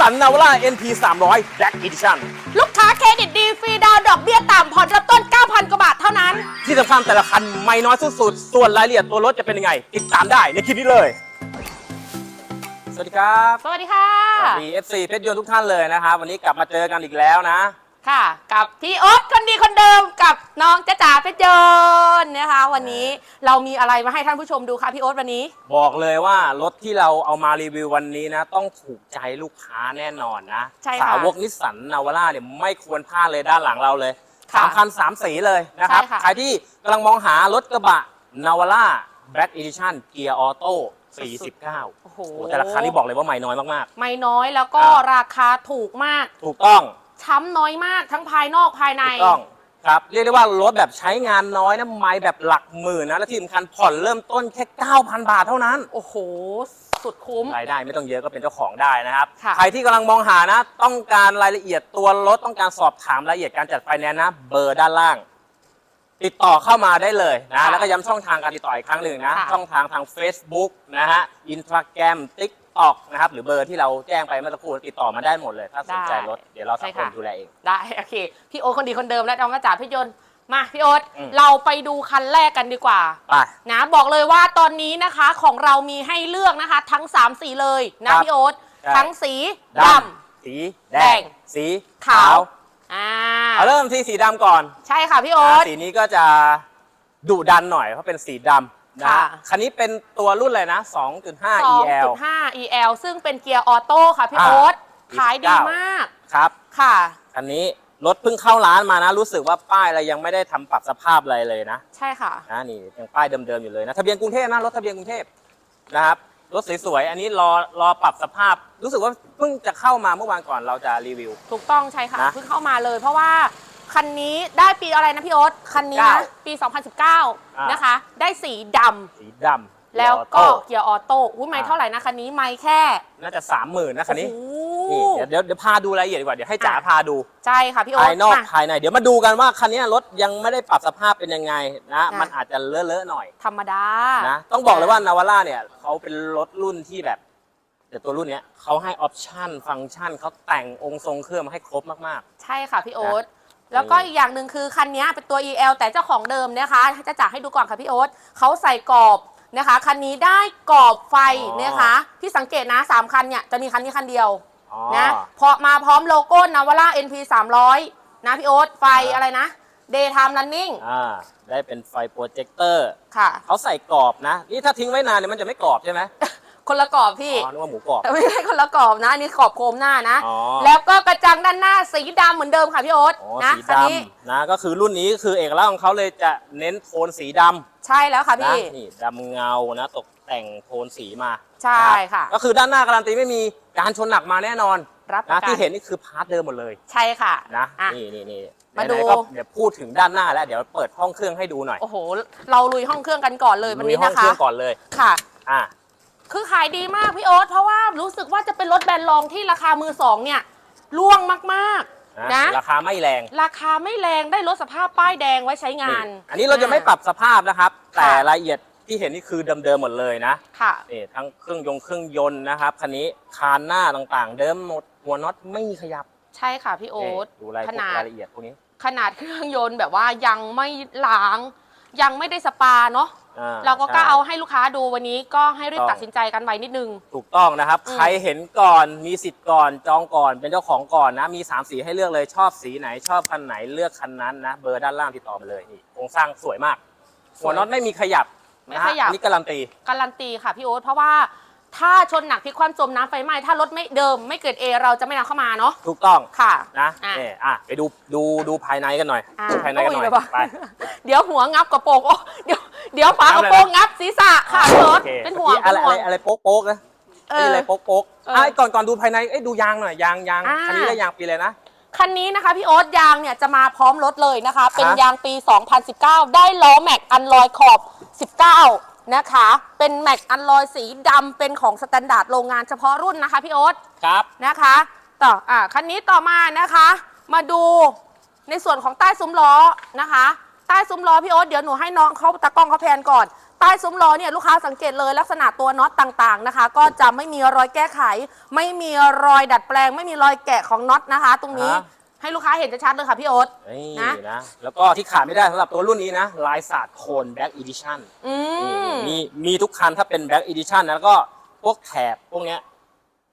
สันนาวล่า NP 300 Black Edition ลูกค้าเครดิตดีฟรีดาวน์ดอกเบี้ยต่ำผ่อนเริ่มต้น 9,000 กว่าบาทเท่านั้น ที่สำคัญแต่ละคันไม่น้อยสุดๆส่วนรายละเอียดตัวรถจะเป็นยังไง ติดตามได้ในคลิปนี้เลย สวัสดีครับสวัสดีค่ะ สวัสดี FC เพชรยนต์ทุกท่านเลยนะครับวันนี้กลับมาเจอกันอีกแล้วนะ ค่ะกับพี่โอ๊ตคนดีคนเดิมกับน้องจ๊ะจ๋าเพชรยนต์นะคะ วันนี้เรามีอะไรมาให้ท่านผู้ชมดูคะพี่โอ๊ตวันนี้ บอกเลยว่ารถที่เราเอามารีวิววันนี้นะ ต้องถูกใจลูกค้าแน่นอนนะ ใช่ค่ะสาวกนิสสันนาวาร่าเนี่ยไม่ควรพลาดเลยด้านหลังเราเลยค่ะสามคันสามสีเลยนะครับ ใช่ค่ะ ใครที่กำลังมองหารถกระบะนาวาร่าแบล็กอีดิชั่นเกียร์ออโต้49โอ้โหโอ้โหแต่ละคันนี่บอกเลยว่าไม่น้อยมาก ไม่น้อยแล้วก็อ่า ราคาถูกมาก ๆ ถูกต้อง ช้ำน้อยมากทั้งภายนอกภายใน ถูกต้องครับเรียกได้ว่ารถแบบใช้งานน้อยนะไม่แบบหลักหมื่นนะและที่สำคัญผ่อนเริ่มต้นแค่ 9,000 บาทเท่านั้นโอ้โห สุดคุ้ม รายได้ไม่ต้องเยอะก็เป็นเจ้าของได้นะครับ ค่ะ ใครที่กำลังมองหานะ ต้องการรายละเอียดตัวรถต้องการสอบถามรายละเอียดการจัดไฟแนนซ์นะ เบอร์ด้านล่าง ติดต่อเข้ามาได้เลยนะแล้วก็ย้ำช่องทางการติดต่ออีกครั้งหนึ่งนะ ค่ะ ช่องทางทาง Facebook นะฮะอินสตาแกรมติ๊ กต็อกนะครับหรือเบอร์ที่เราแจ้งไปเมื่อสักครู่ติดต่อมาได้หมดเลย ถ้าสนใจรถเดี๋ยวเราสองคนดูแลเอง ได้โอเค พี่โอ๊ตคนดีคนเดิมและน้องกระจ๋าเพชรยนต์มาพี่โอ๊ตอืม เราไปดูคันแรกกันดีกว่า ไป นะบอกเลยว่าตอนนี้นะคะของเรามีให้เลือกนะคะ ทั้ง 3 สีเลยนะครับ พี่โอ๊ตใช่ทั้งสีดสีแดแดงงสีขาวำอ่าเอาเริ่มที่สีดำก่อน ใช่ค่ะพี่โอ๊ต สีนี้ก็จะดุดันหน่อยเพราะเป็นสีดำ นะค่ะ คันนี้เป็นตัวรุ่นอะไรนะ 2.5 EL 2.5 EL ซึ่งเป็นเกียร์ออโต้ค่ะพี่อ่าโอ๊ต29ขายดีมากครับ ค่ะ คันนี้รถเพิ่งเข้าร้านมานะ รู้สึกว่าป้ายอะไรยังไม่ได้ทำปรับสภาพอะไรเลยนะใช่ค่ะ นะนี่ยังป้ายเดิมๆอยู่เลยนะทะเบียนกรุงเทพนะรถทะเบียนกรุงเทพนะครับรถสวยๆอันนี้รอรอปรับสภาพ รู้สึกว่าเพิ่งจะเข้ามาเมื่อวานก่อนเราจะรีวิว ถูกต้องใช่ค่ะนะ เพิ่งเข้ามาเลย เพราะว่า คันนี้ได้ปีอะไรนะพี่โอ๊ตคันนี้นะ19ปีอ่า2019 นะคะ ได้สีดำสีดำแล้วก็ออโต้เกียร์ออโต้อุ้ยไม่อ่าเท่าไหร่นะคันนี้ไม่แค่น่าจะสามหมื่นนะคันนี้โอ้นี่โหเดี๋ยวเดี๋ยวเดี๋ยวพาดูรายละเอียดดีกว่า เดี๋ยวให้จ๋าอะ พาดู ใช่ค่ะพี่โอ๊ภาตยนอกมา ภายใน เดี๋ยวมาดูกันว่าคันนี้รถยังไม่ได้ปรับสภาพเป็นยังไงนะ อะ มันอาจจะเลอะๆหน่อยธรรมดานะต้องบอกเลยว่านาวาร่าเนี่ยเขาเป็นรถรุ่นที่แบบแต่ตัวรุ่นเนี้ยเขาให้ออปชั่นฟังก์ชันเขาแต่งองค์ทรงเครื่องมาให้ครบมาก ใช่ค่ะพี่โอ๊ต แล้วก็อีกอย่างหนึ่งคือคันนี้เป็นตัว EL แต่เจ้าของเดิมนะคะจะจ่าให้ดูก่อนค่ะพี่โอ๊ตเขาใส่กรอบนะคะคันนี้ได้กรอบไฟนะคะที่สังเกตนะสามคันเนี่ยจะมีคันนี้คันเดียวๆอ๋อนะพอมาพร้อมโลโก้นาวาร่า NP 300นะพี่โอ๊ตไฟครับอะไรนะ Daytime Running อ่าได้เป็นไฟโปรเจคเตอร์ค่ะเขาใส่กรอบนะ นี่ถ้าทิ้งไว้นานเนี่ยมันจะไม่กรอบใช่ไหม คนละกรอบพี่ อ๋อนึกว่าหมูกรอบ แต่ไม่ใช่คนละกรอบนะอันนี้กรอบโคมหน้านะ อ๋อ แล้วก็กระจังด้านหน้าสีดำเหมือนเดิมค่ะพี่โอ๊ตอ๋อนะสีคันดนี้ำนะก็คือรุ่นนี้คือเอกลักษณ์ของเขาเลยจะเน้นโทนสีดำใช่แล้วค่ะนะพี่ นี่ดำเงานะ ตกแต่งโทนสีมาใช่ค่ะก็คือด้านหน้าการันตีไม่มีการชนหนักมาแน่นอนรับประนะกัที่นเห็นนี่คือพาร์ทเดิมหมดเลยใช่ค่ะนะอะนี่นี่นี่มาดู ไหนๆก็เดี๋ยวพูดถึงด้านหน้าแล้วเดี๋ยวเปิดห้องเครื่องให้ดูหน่อยโอ้โห เราลุยห้องเครื่องกันก่อนเลยวันนี้ลุยห้องนะเคคะ รื่องก่อนเลยค่ะ อะ คือขายดีมากพี่โอ๊ตเพราะว่ารู้สึกว่าจะเป็นรถแบรนด์รองที่ราคามือสองเนี่ยร่วงมากนะๆนะ ราคาไม่แรง ราคาไม่แรงได้รถสภาพป้ายแดงไว้ใช้งานนี่อันนี้เราจะไม่ปรับสภาพนะครับค่ะแต่รายละเอียดที่เห็นนี่คือเดิมๆหมดเลยนะค่ะนี่ทั้งเครื่องยงเครื่องยนต์นะครับคันนี้คานหน้าต่างๆ เดิมหมดหัวน็อตไม่มีขยับ ใช่ค่ะพี่โอ๊ตนี่ดูรายขนาดรายละเอียดพวกนี้ ขนาดเครื่องยนต์แบบว่ายังไม่ล้าง ยังไม่ได้สปาเนาะอ่เราก็กล้าใช่เอาให้ลูกค้าดูวันนี้ก็ให้รีบต้องตัดสินใจกันไว้นิดนึง ถูกต้องนะครับ อืม ใครเห็นก่อนมีสิทธิ์ก่อนจองก่อนเป็นเจ้าของก่อนนะ มี3สีให้เลือกเลยชอบสีไหนชอบคันไหนเลือกคันนั้นนะ เบอร์ด้านล่างติดต่อมาเลยนี่โครงสร้างสวยมาก หัวน็อตไม่มีขยับไม่นะฮะขยับ อันนี้การันตี การันตีค่ะพี่โอ๊ตเพราะว่า ถ้าชนหนักพลิกคว่ำจมน้ำไฟไหม้ถ้ารถไม่เดิมไม่เกิดเอเราจะไม่นำเข้ามาเนาะถูกต้องค่ะ นะอะนี่อะไปดูดูดูภายในกันหน่อยอะดูภายในกันหน่อยโแบบว่าไป เดี๋ยวหัวงับกระโปรงโอ้เดี๋ยวเดี๋ยวฝากระโปรงงับศีรษะค่ะพี่โอ๊ตโอเคเป็นห่วงมื่อกี้อะไรเป็นห่วงอะไรอะไรโป๊กโป๊กนะเอนี่ออะไรโป๊กโป๊กเอออะก่อนก่อนดูภายในเอ้ยดูยางหน่อยยางยางอ่า คันนี้ได้ยางปีเลยนะ คันนี้นะคะพี่โอ๊ตยางเนี่ยจะมาพร้อมรถเลยนะคะ เป็นฮะยางปี 2019 ได้ล้อแม็กอันลอยขอบ 19 นะคะ เป็นแม็กอันลอยสีดำเป็นของสแตนดาร์ดโรงงานเฉพาะรุ่นนะคะพี่โอ๊ตครับนะคะ ต่ออ่าคันนี้ต่อมานะคะ มาดูในส่วนของใต้ซุ้มล้อนะคะ ใต้ซุ้มล้อพี่โอ๊ตเดี๋ยวหนูให้น้องเขาตากล้องเขาแพนก่อน ใต้ซุ้มล้อเนี่ยลูกค้าสังเกตเลยลักษณะตัวน็อตต่างๆนะคะ ก็จะไม่มีรอยแก้ไข ไม่มีรอยดัดแปลง ไม่มีรอยแกะของน็อตนะคะ ตรงนี้ฮะ ให้ลูกค้าเห็นชัดๆเลยค่ะพี่โอ๊ต นี่นะ นะ แล้วก็ที่ขาดไม่ได้สำหรับตัวรุ่นนี้นะ ลายศาสตร์โคนแบ็กอีดิชั่นอืม มีมีทุกคันถ้าเป็นแบ็กอีดิชั่นแล้วก็พวกแถบพวกเนี้ย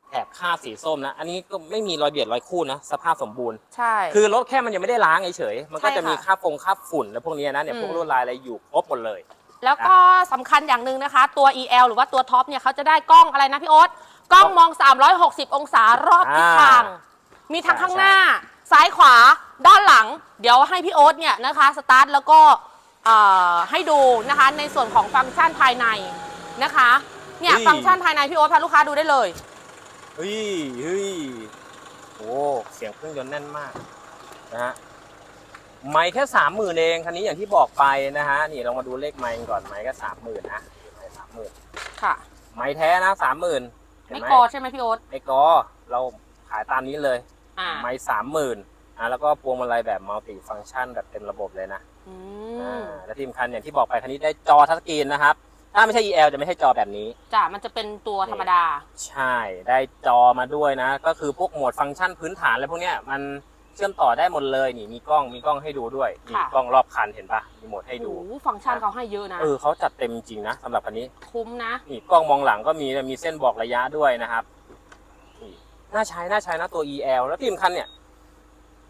แถบค่าบสีส้มนะ อันนี้ก็ไม่มีรอยเบียดรอยคูดนะ สภาพสมบูรณ์ ใช่ คือรถแค่มันยังไม่ได้ล้างเฉยๆมันก็ใช่จะมีค่ะค่าบฟงค่าบฝุ่นแล้วพวกเนี้ยนะเนี่ยอืม พวกลวดลายอะไรอยู่ครบหมดเลย แล้วก็สำคัญอย่างหนึ่งนะคะ ตัว EL หรือว่าตัวท็อปเนี่ยเขาจะได้กล้องอะไรนะพี่โอ๊ตกล้องมอง 360 องศารอบทิศทาง มีทั้งใช่ข้างหน้า ซ้ายขวาด้านหลัง เดี๋ยวให้พี่โอ๊ตเนี่ยนะคะสตาร์ทแล้วก็เอ่อให้ดูนะคะในส่วนของฟังก์ชันภายในนะคะเนี่ยเฮ้ยฟังก์ชันภายในพี่โอ๊ตพาลูกค้าดูได้เลยเฮ้ยเฮ้ยโอ้เสียงเครื่องยนต์แน่นมากนะฮะไม่แค่สามหมื่นเองคันนี้อย่างที่บอกไปนะฮะนี่เรามาดูเลขไม่ก่อนไม่ก็สามหมื่นนะไม่สามหมื่นค่ะ ไม่แท้นะสามหมื่นเห็นไม่ไหมกอใช่ไหมพี่โอ๊ตไม่กอเราขายตามนี้เลย อ่า ไม่สามหมื่นอะแล้วก็พวงมาลัยแบบมัลติฟัง c t ชันแบบเต็มระบบเลยนะอือ่ามและที่สำคัญอย่างที่บอกไปคันนี้ได้จอทัชสกรีนนะครับ ถ้าไม่ใช่ EL จะไม่ใช่จอแบบนี้ จ้ะมันจะเป็นตัวธรรมดา ใช่ได้จอมาด้วยนะ ก็คือพวกโหมดฟังก์ชันพื้นฐานอะไรพวกเนี้ยมันเชื่อมต่อได้หมดเลยนี่มีกล้องมีกล้องให้ดูด้วยมีค่ะ กล้องรอบคันเห็นปะมีโหมดให้ดู โอ้โหฟังก์ชันเขาให้เยอะนะเออเขาจัดเต็มจริงๆนะสำหรับคันนี้ คุ้มนะ นี่กล้องมองหลังก็มีมีเส้นบอกระยะด้วยนะครับ นี่น่าใช้น่าใช้นะตัว EL แล้วที่สำคัญเนี่ย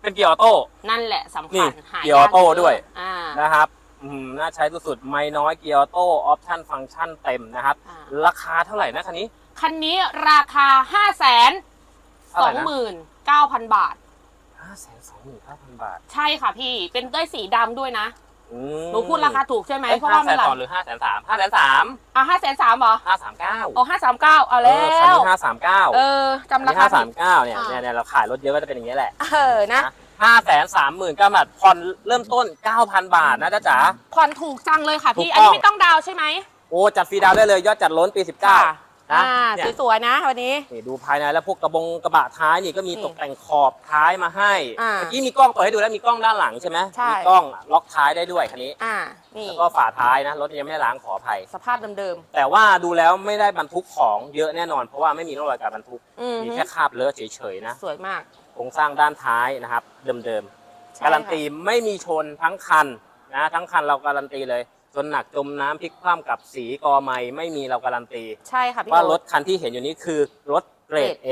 เป็นเกียร์ออโต้ นั่นแหละสำนี่คัญหาเกียร์ออโต้ากด้วย อ่านะครับอืมน่าใช้สุดๆไม่น้อยเกียร์ออโต้ออปชั่นฟังก์ชันเต็มนะครับ อ่าราคาเท่าไหร่นะคันนี้คันนี้ราคา 5 2 9เท่าไหร่นะ0 0 0 บาท ห้าแสนสองหมื่นเก้าพันบาท ใช่ค่ะพี่ เป็นด้วยสีดำด้วยนะ อืมหนูพูดราคาถูกใช่ไหมเอ้ยเพราะว่าห้าแสมันนหลัสองหรือห้าแสนสามห้าแสนสามอะห้าแสนสามเหรอห้าสามเก้าโอ้ห้าสามเก้าเอาแล้คันวนี้ห้าสามเก้าเออจำราคาห้าผิสาดมเก้าเนี่ยอ่าเนี่ยเนี่ยเราขายรถเยอะก็จะเป็นอย่างนี้ยแหละ เออนะ ห้าแสนสามหมื่นเก้าบาทผ่อนเริ่มต้นเก้าพันบาทนะจ๊ะจ๋า ผ่อนถูกจังเลยค่ะพี่ ถูกอันนี้ต้องไม่ต้องดาวน์ใช่ไหมโอ้จัดฟรีดาวน์ได้เลยยอดจัดล้นปีสิบเก้าค่ะ นะอ่าเนี่ยสวยๆนะวันนี้ นี่ดูภายในแล้วพวกกระบงกระบะท้ายนี่ก็มีนี่ตกแต่งขอบท้ายมาให้อ่าเมื่อกี้มีกล้องเปิดให้ดูแล้วมีกล้องด้านหลังใช่ไหมใช่ มีกล้องล็อกท้ายได้ด้วยคันนี้ อ่านี่แล้วก็ฝาท้ายนะรถยังไม่ได้ล้างขออภัย สภาพเดิม แต่ว่าดูแล้วไม่ได้บรรทุกของเยอะแน่นอน เพราะว่าไม่มีร่องรอยการบรรทุกๆอืมมีแค่คราบเลอะเฉยๆนะสวยมาก โครงสร้างด้านท้ายนะครับ เดิมใช่ๆการันตีไม่มีชนทั้งคันนะทั้งคันเราการันตีเลย จนหนักจมน้ำพลิกคว่ำกับสีกอไม้ไม่มีเราการันตี ใช่ค่ะพี่ว่าโอ๊รตถคันที่เห็นอยู่นี้คือรถเกรด A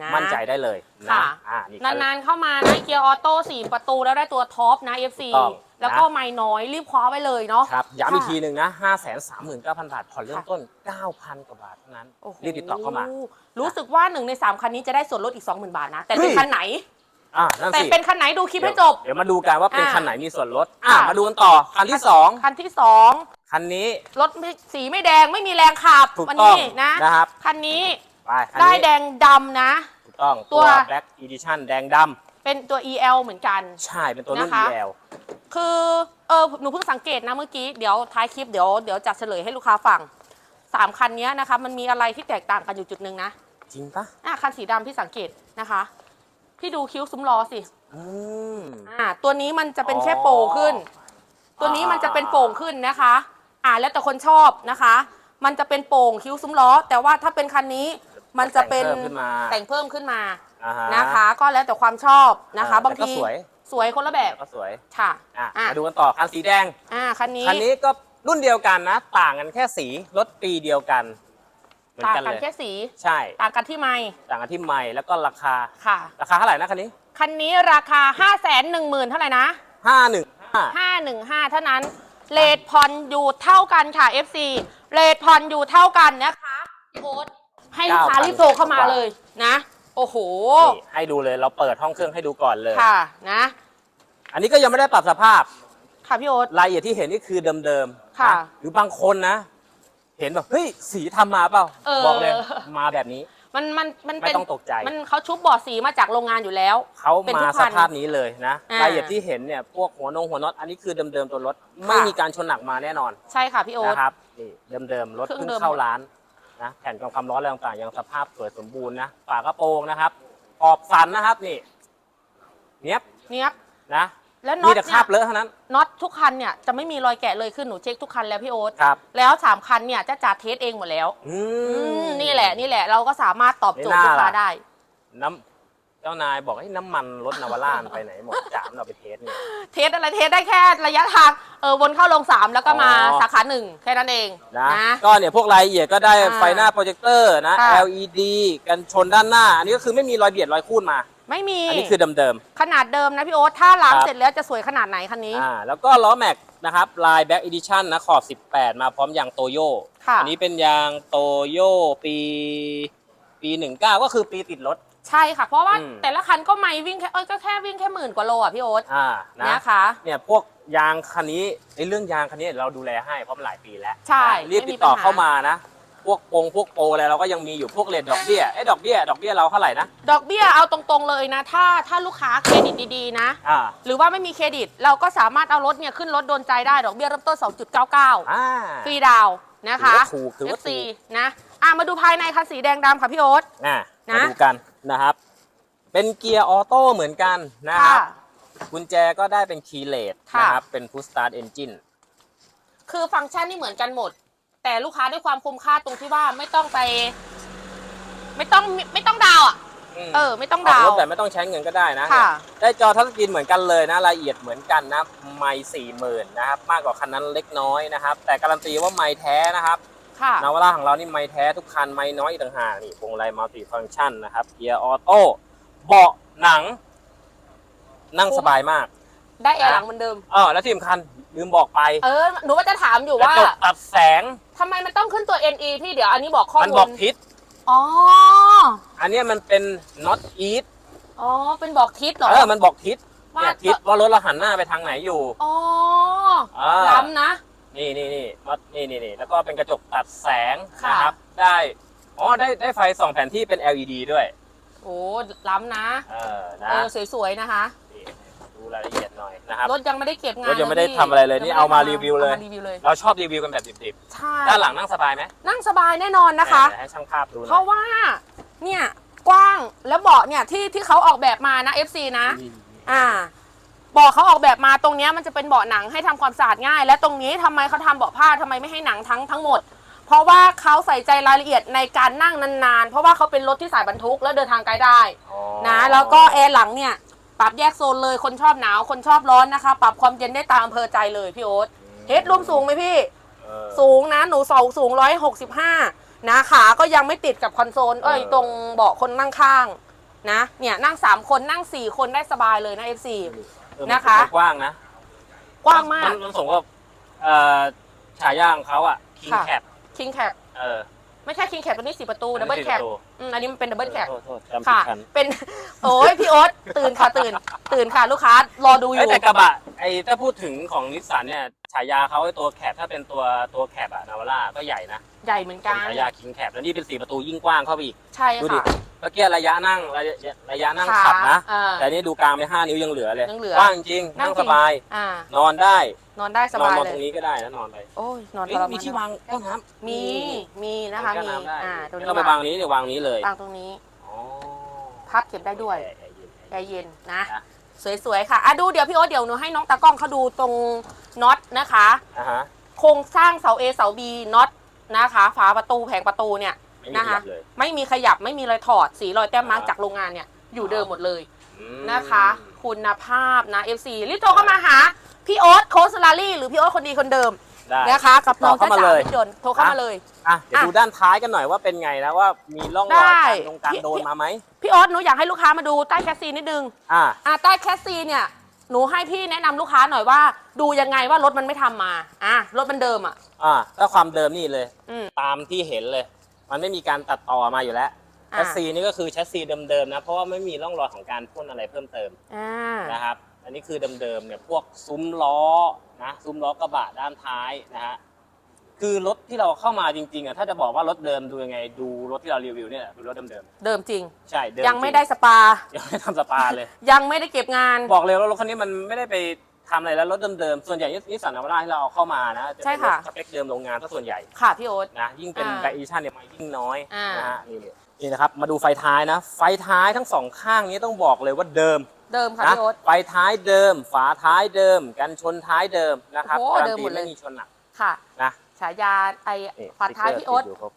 นะมั่นใจได้เลยนะค่ะ อ่านี่คัน นานๆเข้ามานะเกียร์ออโต้สี่ประตูแล้วได้ตัวท็อปนะ FC ถูกต้อง แล้วก็นะไม่น้อยรีบคว้าไว้เลยเนาะ ครับย้ำอีกค่ะทีหนึ่งนะ 5 3 9 0 0 0 บาท ผ่อนเริ่มต้น 9,000 กว่าบาทเท่านั้น โอ้โหรีบติดต่อเข้ามา รู้สึกว่าหนึ่งในสามคันนี้จะได้ส่วนลดอีก 20,000 บาทนะ แต่เฮ้เป็นยคันไหน อ่านั่นแต่สิเป็นคันไหนดูคลิปให้จบ เดี๋ยวมาดูกันว่าเป็นอ่าคันไหนมีส่วนลดอ่าค่ะ มาดูกันต่อคันที่สองคันที่สองคันนี้ รถไม่สีไม่แดงไม่มีแรงขับถูกวันต้องนี้นะนะครับ คันนี้ไปคันได้นี้แดงดำนะ ถูกต้องตัตัว ว Black Edition แดงดเป็นตัว EL เหมือนกันำใช่เป็นตัวรุ่น นะคะ EL คือเออหนูเพิ่งสังเกตนะเมื่อกี้เดี๋ยวท้ายคลิปเดี๋ยวเดี๋ยวจะเฉลยให้ลูกค้าฟังสามคันนี้นะคะ มันมีอะไรที่แตกต่างกันอยู่จุดหนึ่งนะจริงปะอะคันสีดำที่สังเกตนะคะ พี่ดูคิ้วซุ้มล้อสิอืม อ่าตัวนี้มันจะเป็นอ๋อแค่โป่งขึ้น ตัวนี้มันจะเป็นโป่งขึ้นนะคะ อ่าแล้วแต่คนชอบนะคะ มันจะเป็นโป่งคิ้วซุ้มล้อ แต่ว่าถ้าเป็นคันนี้มันจะเป็นแต่งเพิ่มขึ้นมา แต่งเพิ่มขึ้นมาอ่าฮนะคะ ก็แล้วแต่ความชอบนะคะอ่าบางแต่ก็ทีสวยสวยคนละแบบก็สวยค่ะอะอะมาดูกันต่อคันสีแดง อ่าคันนี้ คันนี้ก็รุ่นเดียวกันนะ ต่างกันแค่สีรถปีเดียวกัน เหมือนต่างกันกันเลย แค่สี ใช่ต่างกันที่ไม่ต่างกันที่ไม่แล้วก็ราคา ค่ะ ราคาเท่าไหร่นะคันนี้คันนี้ราคา 5 1 0 0 0 0เท่าไหร่นะ ห้าหนึ่งห้า 515 เท่านั้นเลทผ่อนอยู่เท่ากันค่ะ FC เลทผ่อนอยู่เท่ากันนะคะโค้ดให้ลูกค้ารีบโทรเข้ามาเลยนะ โอ้โหนี่ให้ดูเลยเราเปิดห้องเครื่องให้ดูก่อนเลย ค่ะนะ อันนี้ก็ยังไม่ได้ปรับสภาพค่ะพี่โอ๊ต รายละเอียดที่เห็นนี่คือเดิมๆค่ะนหรือบางคนนะ เห็นแบบเฮ้ยสีทำมาเปล่าเออ บอกเลยมาแบบนี้ มันมันมันไม่เป็นต้องตกใจ มันเขาชุบบอร์ดสีมาจากโรงงานอยู่แล้ว เขาเป็นมาทุกคัสนภาพนี้เลยนะอ่ารายละเอียดที่เห็นเนี่ยพวกหัวนงหัวน็อตอันนี้คือเดิมๆตัวรถ ไม่มีการชนหนักมาแน่นอนใช่ค่ะพี่โอ๊ต นะครับนี่เดิมๆรถเครื่องเพิ่งเดิม เข้าร้านนะแผ่นกรองความร้อนอะไรต่างๆยังสภาพสวยสมบูรณ์นะฝากระโปรงนะครับขอบสันนะครับนี่เนี้ยบเนี้ยบนะ แล้วน็มีอตแต่คเนี่รายบเลอะเท่านั้น น็อตทุกคันเนี่ยจะไม่มีรอยแกะเลยขึ้นหนูเช็คทุกคันแล้วพี่โอ๊ตครับ แล้วสามคันเนี่ยจะจัดเทสเองหมดแล้ว อือืม มนี่แหละนี่แหละเราก็สามารถตอบโจทย์ไม่ลูน่ากค้าล่ะได้ น้ำเจ้านายบอกให้น้ำมันรถนาวาร่านไปไหนหมดจามเราไปเทสเนี่ย เทสอะไรเทสได้แค่ระยะทางเออวนเข้าลงสามแล้วก็มาอ๋อ สาขาหนึ่งแค่นั้นเองนะ นะ ก็เนี่ยพวกรายละเอียดก็ได้อ่าไฟหน้าโปรเจคเตอร์นะ ค่ะ LED กันชนด้านหน้า อันนี้ก็คือไม่มีรอยเบียดรอยคูดมา ไม่มีอันนี้คือเดิมขนาดเดิมนะพี่โอ๊ตถ้าล้างครับเสร็จแล้วจะสวยขนาดไหนคันนี้ ๆอ่าแล้วก็ล้อแม็กนะครับลายแบ็กอีดิชั่นนะขอบ 18 มาพร้อมยางโตโยค่ะ อันี้เป็นยางโตโยปีปี 19 ก็คือปีติดรถ ใช่ค่ะ เพราะว่าอืม แต่ละคันก็ไม่วิ่งแค่เอ้ยก็แค่วิ่งแค่หมื่นกว่าโลอะพี่โอ๊ตอ่านะ นะคะ เนี่ยพวกยางคันนี้ในเรื่องยางคันนี้เราดูแลให้เพราะมันหลายปีแล้วใช่นะรีบไม่มีติดต่อปัญหา เข้ามานะ พวกปงพวกโปรอะไรเราก็ยังมีอยู่พวกเลทดอกเบี้ยไอ้ยดอกเบี้ยดอกเบี้ยเราเท่าไหร่นะดอกเบี้ยเอาตรงๆเลยนะ ถ้าถ้าลูกค้าเครดิตดีๆนะ อ่าหรือว่าไม่มีเครดิตเราก็สามารถเอารถเนี่ยขึ้นรถโดนใจได้ดอกเบี้ยเริ่มต้น 2.99 อ่า ฟรีดาวน์นะคะ ถือว่าถูกถือว่า FC ถูกนะอะมาดูภายในคันสีแดงดำค่ะพี่โอ๊ต อะนะ มาดูกันนะครับ เป็นเกียร์ออโต้เหมือนกันนะครับกุญแจก็ได้เป็นคีย์เลสค่ะ นะครับเป็น Push Start Engine คือฟังก์ชันนี่เหมือนกันหมด แต่ลูกค้าด้วยความคุ้มค่าตรงที่ว่าไม่ต้องไป ไม่ต้องไม่ต้องดาวน์อะ เออ ไม่ต้องออกดาวรถน์แบบไม่ต้องใช้เงินก็ได้นะ ค่ะ ได้จอทัชสกรีนเหมือนกันเลยนะรายละเอียดเหมือนกันนะ ไม่สี่หมื่นนะครับ มากกว่าคันนั้นเล็กน้อยนะครับ แต่การันตีว่าไม่แท้นะครับค่ะนาวาร่าของเรานี่ไม่แท้ทุกคันไม่น้อยอีกต่างหากนี่พวงมาลัยมัลติฟัง c t ชันนะครับเกียร์ออโต้เบาะหนัง นั่งสบายมาก ได้แอร์หลังเหมือนเดิมอ๋อแล้วที่สำคัญ ลืมบอกไปเออหนูว่าจะถามอยู่กระว่าจกตัดแสงทำไมมันต้องขึ้นตัว NE พี่เดี๋ยวอันนี้บอกข้อมันมูบอลกทิศอ๋ออันเนี้ยมันเป็น not east อ๋อเป็นบอกทิศเหรอ เออมันบอกทิศว่าเนี่ยทิศว่ารถเราหันหน้าไปทางไหนอยู่อ๋ออ่าล้ำนะ นี่นี่นี่น็อตนี่นี่นี่แล้วก็เป็นกระจกตัดแสงค่ะ นะครับได้อ๋อได้ได้ไฟสองแผ่นที่เป็น LED ด้วยโอ้ล้ำนะ เออนะ เออ สวย ๆ นะคะนี่ ดูรายละเอียดหน่อยนะครับรถยังไม่ได้เก็บงานรถยังไม่ได้นะพี่ทำอะไรเลยนี่งเอามาไได้รีวิวเลย อามารีวิวเลยเราชอบรีวิวกันแบบดิบใช่ๆด้านหลังนั่งสบายไหมนั่งสบายแน่นอนนะคะ เดี๋ยวให้ช่างภาพดูหเพน่อราะยว่าเนี่ยกว้างแล้วเบาะเนี่ยที่ที่เขาออกแบบมานะ FC นะนี่อ่าเบาะเขาออกแบบมาตรงเนี้ยมันจะเป็นเบาะหนังให้ทำความสะอาดง่าย และตรงนี้ทำไมเขาทำเบาะผ้าทำไมไม่ให้หนังทั้งทั้งหมด เพราะว่าเขาใส่ใจรายละเอียดในการนั่งนานๆ เพราะว่าเขาเป็นรถที่สายบรรทุกแล้วเดินทางไกลได้อ๋อนะ แล้วก็แอร์หลังเนี่ย ปรับแยกโซนเลยคนชอบหนาวคนชอบร้อนนะคะ ปรับความเย็นได้ตามอำเภอใจเลยพี่โอ๊ตเฮดรูมสูงไหมพี่ เออ สูงนะหนูสองสูงร้อยหกสิบห้านะขาก็ยังไม่ติดกับคอนโซลเอ้ยเออ ตรงเบาะคนนั่งข้างนะ เนี่ยนั่งสามคนนั่งสี่คนได้สบายเลยนะ FC เออมันะคะ กว้างนะกว้างมากนมันสมกับเอ่อฉายาของเขาอะ King ค่ะ Cap คิงแคปเออ ไม่ใช่คิงแคปตัวนี้สี่ประตูดับเบิลแคปอันนี้มันเป็นดับเบิลแคปโทษโทษจำผิดค่ะคันเป็น โอ้ยพี่โอ๊ตตื่นค่ะตื่น ตื่นค่ะลูกค้ารอดูอเอ้ยยู่แต่กระบะไอ้ถ้าพูดถึงของนิสสันเนี่ยฉายาเขาไอ้ตัวแคบถ้าเป็นตัวตัวแคบอะนาวาร่าก็ใหญ่นะ ใหญ่เหมือนเป็กันนฉายาคิงแคบแล้วนี่เป็นสี่ประตูยิ่งกว้างเข้าไปอีกใช่ดูดิค่ะ เมื่อกี้ระยะนั่งระยะระยะนั่งขาขับนะอ่าแต่นี่ดูกลางไปห้านิ้วยังเหลือเลยยังเหลือกว้างจริง นั่นั่งงจริสงบาย อ่า นอนได้ นอนได้สนอนบายนอนเลตรงยนี้ก็ได้นะนอนไปโอ้ยนอนเอ้ยทรมีมานที่วางแก้วน้ำมี มีนะคะแก้วมีน้ำได้อ่า ตรงนี้เราไปวางนี้เดี๋ยววางนี้เลยวางตรงนี้ อ๋อพับเก็บได้ด้วยแอร์แอร์เย็นแอร์เย็นนะอะสวยๆ ค่ะ อะดูเดี๋ยวพี่โอ๊ตเดี๋ยวหนูให้น้องตากล้องเขาดูตรงน็อตนะคะ อะฮะ โครงสร้างเสา A เสา B น็อตนะคะ ฝาประตูแผงประตูเนี่ย ไม่มีนะขคะ ยับเลยไม่มีขยับไม่มีรอยถอดสีรอยแต้มมาร์กอ่าจากโรงงานเนี่ยอยู่เดิมหมดเลยอืม นะคะ คุณภาพนะ FC รีบโทรเข้ามาหาพี่โอ๊ตโคสลารี่หรือพี่โอ๊ตคนดีคนเดิมได้ นะคะกับน้องติดต่จ้าอเข้ามาจ๋าเลย พี่ยนต์โทรเข้ามาเลย อะเดี๋ยวอะดูด้านท้ายกันหน่อยว่าเป็นไงนะว่ามีร่องรอยได้ การตรงการพี่โดนมาไหมพี่โอ๊ตหนูอยากให้ลูกค้ามาดูใต้แคสซีนิดนึง อะ อะใต้แคสซีเนี่ยหนูให้พี่แนะนำลูกค้าหน่อยว่า ดูยังไงว่ารถมันไม่ทำมาอะรถมันเดิมอะ อะถ้าความเดิมนี่เลย อืม ตามที่เห็นเลย มันไม่มีการตัดต่อมาอยู่แล้วอะแชสซีนี่ก็คือแชสซีเดิมๆนะ เพราะว่าไม่มีร่องรอยของการพ่นอะไรเพิ่มเติมอ่านะครับ อันนี้คือเดิมๆเนี่ยพวกซุ้มล้อนะซุ้มล้อกระบะด้านท้ายนะฮะคือรถที่เราเข้ามาจริงๆอะถ้าจะบอกว่ารถเดิมดูยังไง ดูรถที่เรารีวิวเนี่ยดูรถเดิมเดิมจริง ๆใช่เดิมยังไม่จริได้สปา ยังไม่ทำสปาเลย ยังไม่ได้เก็บงาน บอกเลยว่ารถคันนี้มันไม่ได้ไป ทำอะไรแล้วรถเดิมๆ ส่วนใหญ่นิสสันนาวาร่าที่เราเอาเข้ามานะจะใช่เป็นรค่ะถสเปคเดิมโรงงานซะส่วนใหญ่ค่ะพี่โอ๊ต นะยิ่งเป็นอ่าแบอีชั่นเนี่ยมันยิ่งน้อยอ่านนะฮะนี่นี่นะครับมาดูไฟท้ายนะ ไฟท้ายทั้งสองข้างนี้ต้องบอกเลยว่าเดิมเดิมค่ะนะพี่โอ๊ต ไฟท้ายเดิม ฝาท้ายเดิม กันชนท้ายเดิมนะครับโอ้โหการันเดิมตีหมดเลย ไม่มีชนหนักค่ะนะฉายาไอนี่ฝาท้ายสติ๊กพี่เกโอ๊ร์ตติดยู่ครบ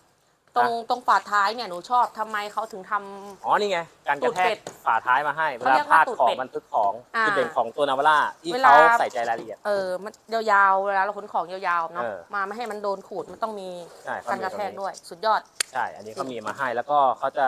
ตรงตรงฝาท้ายเนี่ยหนูชอบทำไมเขาถึงทำ อ๋อนี่ไงการกระแทตูดเป็กดฝาท้ายมาให้เวเขาลาเรียกพลาว่าดตูดของเป็ดบรรทุกของอ่าจุดเด่นของตัวนาวาร่าที่เวลา เขาใส่ใจรายละเอียด เออมันยาวๆเวลาเราขนของยาวๆเนาะเออ มาไม่ให้มันโดนขูดมันต้องมีใช่เขาการมีกระตรแทงกนี้ด้วย สุดยอด ใช่ อันนี้เขามีมาให้แล้วก็เขาจะ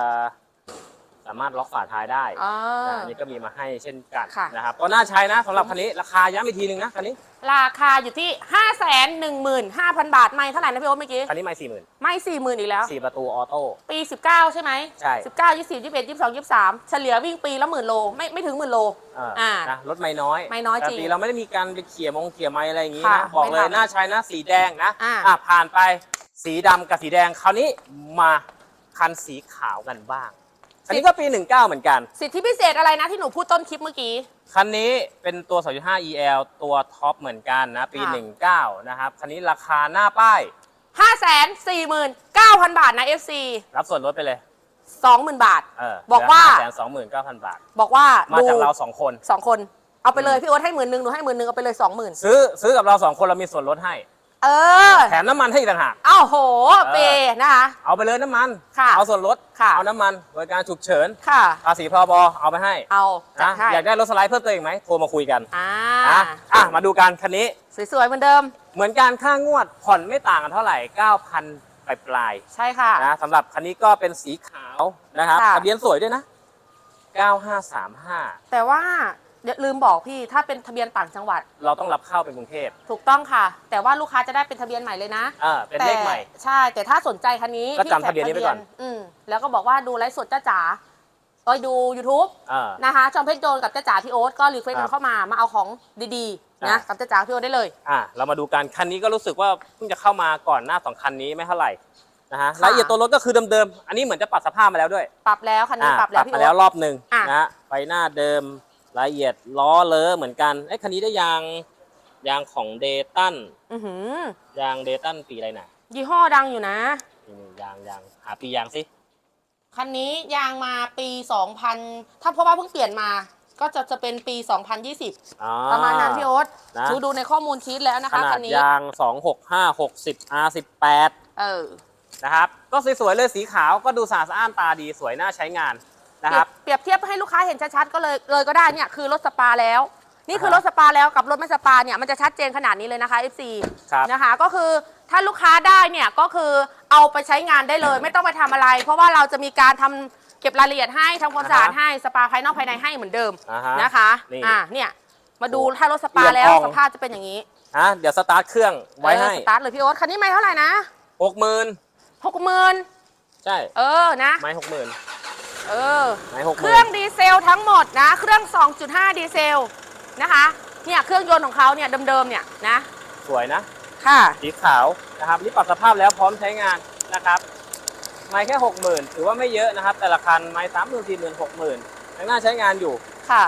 สามารถล็อกฝาท้ายได้อ่า นะอันนี้ก็มีมาให้เช่นกันค่ะ นะครับก็น่าใช้นะสำหรับคันนี้ราคาย้ำอีกทีหนึ่งนะคันนี้ราคาอยู่ที่ 5 1 5 0 0 0 บาท ไม่เท่าไหร่นะพี่โอ๊ตเมื่อกี้ คันนี้ไม่สี่หมื่นไม่40,000 อีกแล้ว สี่ประตูออโต้ ปี 19 ใช่ไหมใช่ 19 20 21 22 23 เฉลี่ยวิ่งปีละหมื่นโล ไม่ไม่ถึงหมื่นโล เอออ่านะรถไม่น้อยไม่น้อยจริงแต่ปีเราไม่ได้มีการไปเขี่ยมงเขี่ยไม้อะไรอย่างนี้ค่ะนะบอกเลยไม่ทำน่าใช้นะสีแดงนะอ่าอะผ่านไปสีดำกับสีแดงคราวนี้มาคันสีขาวกันบ้าง คันนี้ก็ปี 19 เหมือนกัน สิทธิพิเศษอะไรนะที่หนูพูดต้นคลิปเมื่อกี้ คันนี้เป็นตัว 2.5 EL ตัวท็อปเหมือนกันนะ ปี ค่ะ 19 นะครับ คันนี้ราคาหน้าป้าย 549,000 บาทนะ FC รับส่วนลดไปเลย20,000 บาทเออบอกว่า แสนสองหมื่นเก้าพันบาท บอกว่ามาดูจากเราสองคน สองคน เอาไปเลย พี่โอ๊ตให้หมื่นหนึ่งหนูให้หมื่นหนึ่งเอาไปเลยสองหมื่นซื้อซื้อกับเราสองคนเรามีส่วนลดให้ เออ แถมน้ำมันให้อีกต่างหาก เอ้าโหเปย์นะคะ เอาไปเลยน้ำมัน ค่ะเอาส่วนลด ค่ะ เอาน้ำมันบริการฉุกเฉิน ค่ะ ภาษีพรบเอาไปให้ เอาจัดนะให้อยากได้รถสไลด์เพิ่มเติมอีกไหมโทรมาคุยกันอ่านะอะมาดูกันคันนี้ สวยๆเหมือนเดิม เหมือนการค่างวดผ่อนไม่ต่างกันเท่าไหร่ 9,000ปลายปลายใช่ค่ะ ๆนะสำหรับคันนี้ก็เป็นสีขาวนะครับค่ะ ทะเบียนสวยด้วยนะ 9535 แต่ว่า อย่าลืมบอกพี่ถ้าเป็นทะเบียนต่างจังหวัดเราต้องรับเข้าเป็นกรุงเทพถูกต้องค่ะ แต่ว่าลูกค้าจะได้เป็นทะเบียนใหม่เลยนะเออเป็นเลขใหม่ แต่ใช่ แต่ถ้าสนใจคันนี้ก็พี่จำทะเบียนนี้ไว้ก่อน อืมแล้วก็บอกว่าดูไลฟ์สดจ้าจ๋าไปดู YouTube เออนะคะจอมเพชรโจนกับจ้าจ๋าพี่โอ๊ตก็รีเควสครักับนเข้ามามาเอาของดีๆนะอ่ากับจ้าจ๋าพี่โอ๊ตได้เลย อะเรามาดูกันคันนี้ก็รู้สึกว่าเพิ่งจะเข้ามาก่อนหน้าสองคันนี้ไม่เท่าไหร่นะฮะค่ะ รายละเอียดตัวรถก็คือเดิมๆอันนี้เหมือนจะปรับสภาพมาแล้วด้วยปรับแล้วคันนี้อะปรับแล้วพี่มาโอ๊แล้วต รอบหนึ่งอะ นะฮะไฟหน้าเดิม รายละเอียดล้อเลอะเหมือนกันไอ้ยคันนี้ได้ยางยางของเดตันอือหือยางเดตันปีอะไรนะยี่ห้อดังอยู่นะ นี่ยางยางหาปียางสิคันนี้ยางมาปี 2000 ถ้าเพราะว่าเพิ่งเปลี่ยนมา ก็จะจะเป็นปี 2020อ๋อประมาณนั้นพี่โอ๊ตนะ ดูดูในข้อมูลชีตแล้วนะขคะนาคัดนนี้ ยาง 265 60 R18 เออ นะครับ ก็สวยๆเลยสีขาวก็ดูสะอาดสะอ้านตาดีสวยน่าใช้งาน นะครับ เปรียบเทียบให้ลูกค้าเห็นชัดๆก็เลยเลยก็ได้เนี่ยคือรถสปาแล้ว นี่คือรอ่าถฮะสปาแล้วกับรถไม่สปาเนี่ยมันจะชัดเจนขนาดนี้เลยนะคะ FC ครับ นะคะก็คือถ้าลูกค้าได้เนี่ยก็คือเอาไปใช้งานได้เลย ไม่ต้องไปทำอะไร เพราะว่าเราจะมีการทำเก็บรายละเอียดให้ทำความสะอาดอ่าฮะให้สปาภายนอกภายในให้เหมือนเดิมอ่าฮะนะคะนี่อ่าเนี่ยมาดูถ้ารถสปาเอี่ยมแล้วอ่อง สภาพจะเป็นอย่างนี้อะเดี๋ยวสตาร์ทเครื่องไว้ให้เออสตาร์ทเลยพี่โอ๊ตคันนี้ไม่เท่าไหร่นะหกหมื่นหกหมื่นใช่ เออนะ ไม้หกหมื่น เออไม้หกหเคมื่รื่อนงดีเซลทั้งหมดนะ เครื่อง 2.5 ดีเซลนะคะ เนี่ยเครื่องยนต์ของเขาเนี่ยเดิมๆเนี่ยนะ สวยนะ ค่ะ สีขาวนะครับนี่ปรับสภาพแล้วพร้อมใช้งานนะครับไม้แค่หกหมื่นถือว่าไม่เยอะนะครับ แต่ละคันไม้สามหมื่นสี่หมื่นหกหมื่นยังน่าใช้งานอยู่ค่ะ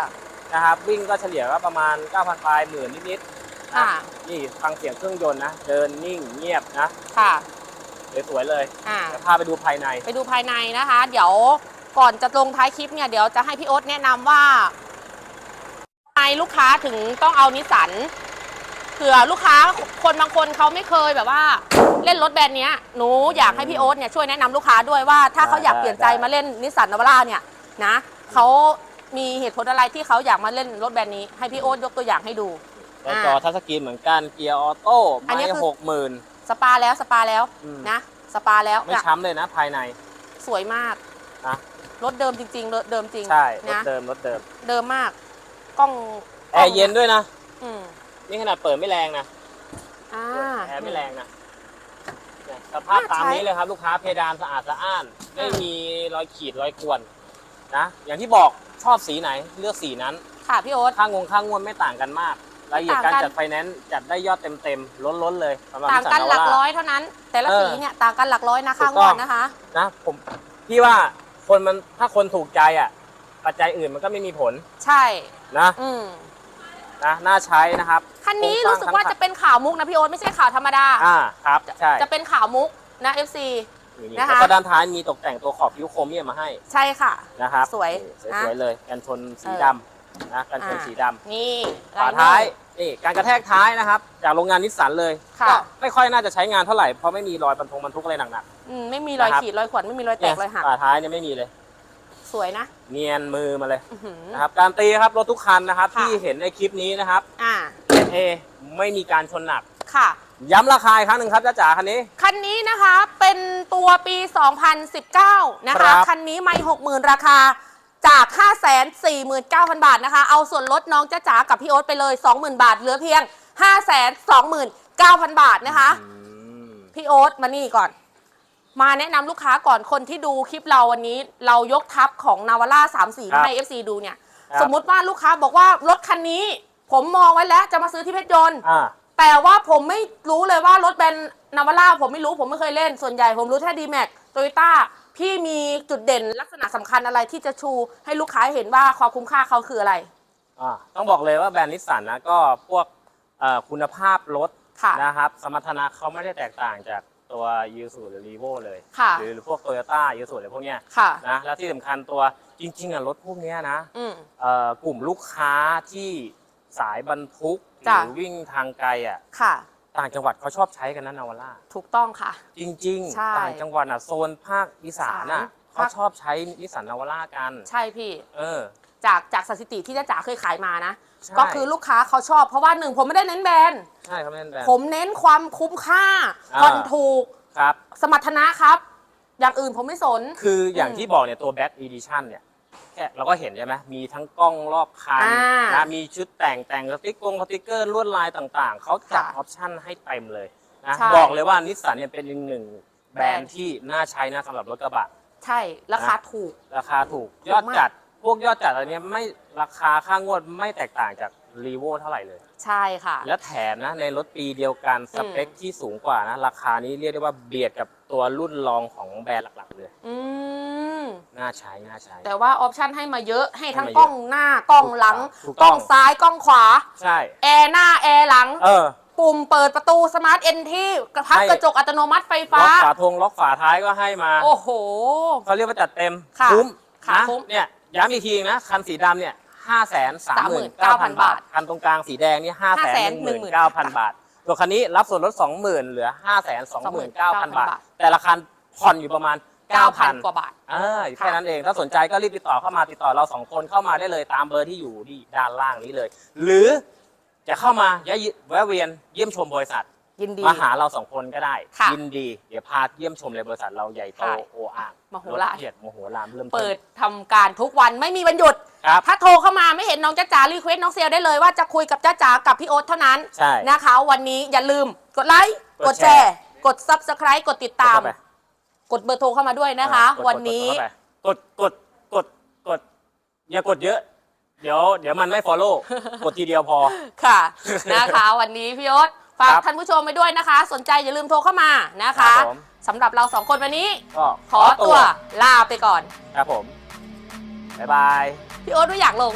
นะครับ วิ่งก็เฉลี่ยก็ประมาณ 9,000ปลายหมื่นนิดๆนะค่ะ นี่ฟังเสียงเครื่องยนต์นะเดินนิ่งเงียบนะค่ะ สวยๆเลยอ่า จะพาไปดูภายใน ไปดูภายในนะคะ เดี๋ยว ก่อนจะลงท้ายคลิปเนี่ยเดี๋ยวจะให้พี่โอ๊ตแนะนำว่าทำไมลูกค้าถึงต้องเอานิสสันเผื่อลูกค้าคนบางคนเขาไม่เคยแบบว่า เล่นรถแบรนด์เนี้ยหนูอยากให้พี่โอ๊ตเนี่ยช่วยแนะนำลูกค้าด้วยว่าถ้าเขาอยากเปลี่ยนใจได้มาเล่นนิสสันนาวาร่าเนี่ยนะเขามีเหตุผลอะไรที่เขาอยากมาเล่นรถแบรนด์นี้ให้พี่โอ๊ตยกตัวอย่างให้ดูแล้วจอทัชสกรีนเหมือนกันเกียร์ออโต้อันนี้ไม้คือหกหมื่นสปาแล้วสปาแล้วอืมนะ สปาแล้วไม่เนี่ยช้ำเลยนะภายใน สวยมากนะ รถเดิมจริงๆรถเดิมจริงใช่รถนะเดิมรถเดิมเดิมมาก กล้องแอร์เย็นด้วยนะอืมนี่ขนาดเปิดไม่แรงนะอ่า แอร์ไม่แรงนะเนี่ยสภาพตามนี้เลยครับ ลูกค้าเพดานสะอาดสะอ้าน ไม่มีรอยขีดรอยข่วนนะอย่างที่บอกชอบสีไหนเลือกสีนั้น ค่ะพี่โอ๊ต ค่างงค่างวดไม่ต่างกันมากรายละเอียดไม่การต่างกัน จัดไฟแนนซ์จัดได้ยอดเต็มๆล้นๆเลยสำหรับต่างนิสสักันนหลักนาวาร้ร่าอยเท่านั้น แต่ละเออสีเนี่ยต่างกันหลักร้อยนะถูข้างกต้วองดนะคะ นะผมพี่ว่า คนมันถ้าคนถูกใจอะ ปัจจัยอื่นมันก็ไม่มีผลใช่ นะอืมนะน่าใช้นะครับคันนี้โคงรู้สสึกทั้งว่าจะเป็นขาวมุกนะพี่โอ๊ตไม่ใช่ขาวธรรมดา อ่าครับใช่จะเป็นขาวมุกนะ FC นี่นะคะ แล้วก็ด้านท้ายมีตกแต่งตัวขอบคิ้วโครเมียมมาให้ใช่ค่ะ นะครับสวยนี่นะสวยๆเลยกันชนสีเออดำ นะกันชนอ่า สีดำนี่ฝาท้ายนี่การกระแทกท้ายนะครับ จากโรงงานนิสสันเลยค่ะ ก็ไม่ค่อยน่าจะใช้งานเท่าไหร่เพราะไม่มีรอยบรรทุกบรรทุกอะไรหนักอืมไม่มีรอยนะครับขีดรอยข่วนไม่มีรอยๆแตเนี่ยกรอยหัก ฝาท้ายเนี่ยไม่มีเลย สวยนะเนียนมือมาเลยอื้อหือ นะครับการตีครับรถทุกคันนะครับ ค่ะ ที่เห็นในคลิปนี้นะครับอ่า เอไม่มีการชนหนัก ค่ะ ย้ำราคาอีกครั้งหนึ่งครับจ้าจ๋าคันนี้ คันนี้นะคะเป็นตัวปี 2019 นะครัคะ บ คันนี้ไม่ 60,000 ราคา จาก 549,000 บาทนะคะ เอาส่วนลดน้องจ้าจ๋ากับพี่โอ๊ตไปเลย 20,000 บาท เหลือเพียง 529,000 บาทนะคะอืมพี่โอ๊ตมานี่ก่อน มาแนะนำลูกค้าก่อนคนที่ดูคลิปเราวันนี้ เรายกทัพของนาวาร่า34มาให้ FC ดูเนี่ยครับสมมุติว่าลูกค้าบอกว่ารถคันนี้ ผมมองไว้แล้วจะมาซื้อที่เพชรยนต์อ่า แต่ว่าผมไม่รู้เลยว่ารถแบรนด์นาวาร่าผมไม่รู้ผมไม่เคยเล่นส่วนใหญ่ผมรู้แค่ดีแม็กโตโยต้า พี่มีจุดเด่นลักษณะสำคัญอะไรที่จะชูให้ลูกค้าเห็นว่าความคุ้มค่าเขาคืออะไร อ่าต้องบอกเลยว่าแบรนด์นิสสันนะก็พวกเอ่อคุณภาพรถค่ะ นะครับ สมรรถนะเขาไม่ได้แตกต่างจากตัวยูสุหรือรีโวเลย ค่ะ หรือพวกโตโยต้ายูสุหรือพวกเนี้ยค่ะ นะแล้วที่สำคัญตัวจริงๆอะรถพวกเนี้ยนะอืม เอ่อกลุ่มลูกค้าที่สายบรรทุกหจ้ะ รือวิ่งทางไกลอะค่ะ ต่างจังหวัดเขาชอบใช้กันนะนาวาร่าถูกต้องค่ะ จริง ใช่ ๆ ต่างจังหวัดอะโซนภาคอีสานอะภาเขาคชอบใช้นิสสันนาวาร่ากัน ใช่พี่เออ จากจากสถิติที่จ้าจ๋าเคยขายมานะ ใช่ ก็คือลูกค้าเขาชอบเพราะว่าหนึ่งผมไม่ได้เน้นแบรนด์ใช่ครับแม่นแบรนด์ผมเน้นความคุ้มค่าอ่า ผ่อนถูกครับ สมรรถนะครับ อย่างอื่นผมไม่สน คืออย่างอืมที่บอกเนี่ยตัว Back Edition เนี่ย แค่เราก็เห็นใช่ไหมมีทั้งกล้องรอบคันอ่านนะมีชุดแต่งแต่งสติ๊กกงสติ๊กเกอร์ลวดลายต่างๆ เขาจัดค่ะออปชั่นให้เต็มเลยนะใช่ บอกเลยว่านิสสันเนี่ยเป็นอีกหนึ่งแบรนแบรนด์ด์ที่น่าใช้นะสำหรับรถกระบะ ใช่ ราคาถูก ราคาถูกยอดจัด พวกยอดจัดอะไรเนี้ยไม่ราคาค่างวดไม่แตกต่างจากรีโวเท่าไหร่เลย ใช่ค่ะ และแถมนะในรถปีเดียวกันสเปคที่สูงกว่านะ ราคานี้เรียกได้ว่าเบียดกับ ตัวรุ่นรองของแบรนด์หลักๆเลยอืม น่าใช้น่าใช้ แต่ว่าออปชันให้มาเยอะให้ทั้งให้มาเยอะกล้องหน้ากล้องหลังถูกกต้ล้ออง งซ้ายกล้องขวา ใช่ แอร์หน้าแอร์หลัง เออ ปุ่มเปิดประตูสมาร์ทเอ็นที่กระพับให้ กระจกอัตโนมัติไฟล็ฟ้าอกฝาทงล็อกฝาท้ายก็ให้มา โอ้โห เขาเรียกว่าจัดเต็มค่ะคุ้มค่ะนะคุ้มเนี่ยย้ำอีกทีนะ คันสีดำเนี่ยห้าแสนสามหมื่นเก้าพัน39,000บาทคันตรงกลางสีแดงนี่ห้าแสนหนึ่งหมื่น519,000เก้าพันบาท ตัวคันนี้รับส่วนลดสองหมื่นเหลือห้าแสนสองหมื่นเก้าพันบาท แต่ละคันผ่อนอยู่ประมาณเก้าพัน9,000 กว่าบาทเออแค่นั้นเอง ถ้าสนใจก็รีบติดต่อเข้ามาติดต่อเราสองคนเข้ามาได้เลยตามเบอร์ที่อยู่ที่ด้านล่างนี้เลย หรือจะเข้ามาแวะเวียนเยี่ยมชมบริษัท ยินดี มาหาเราสองคนก็ได้ ค่ะยินดี เดี๋ยวพาเยี่ยมชมเลยบริษัทเราใหญ่โตใช่โออ่างมโหฬาร ถเกียรติมโหฬารเริ่มต้นเปิดทำการทุกวันไม่มีวันหยุด ครับ ถ้าโทรเข้ามาไม่เห็นน้องจ้าจ๋ารีเควสน้องเซลได้เลยว่าจะคุยกับจ้าจ๋ากับพี่โอ๊ตเท่านั้นใช่ นะคะ วันนี้อย่าลืมกดไลค์กกดดแชแชร์ ร์ กด Subscribe กดติดตาม กดเข้ไปกดเบอร์โทรเข้ามาด้วยนะคะ อ่ากดวันนี้กดกดกดกดอย่ากดเยอะ เดี๋ยว เดี๋ยวมันไม่ follow กดทีเดียวพอ ค่ะ นะคะ วันนี้พี่โอ๊ต ฝากครับท่านผู้ชมไปด้วยนะคะ สนใจอย่าลืมโทรเข้ามานะคะครับผม สำหรับเราสองคนวันนี้ ก็ขอตัวลาไปก่อน ครับผม บ๊ายบาย พี่โอ๊ตไม่อยากลง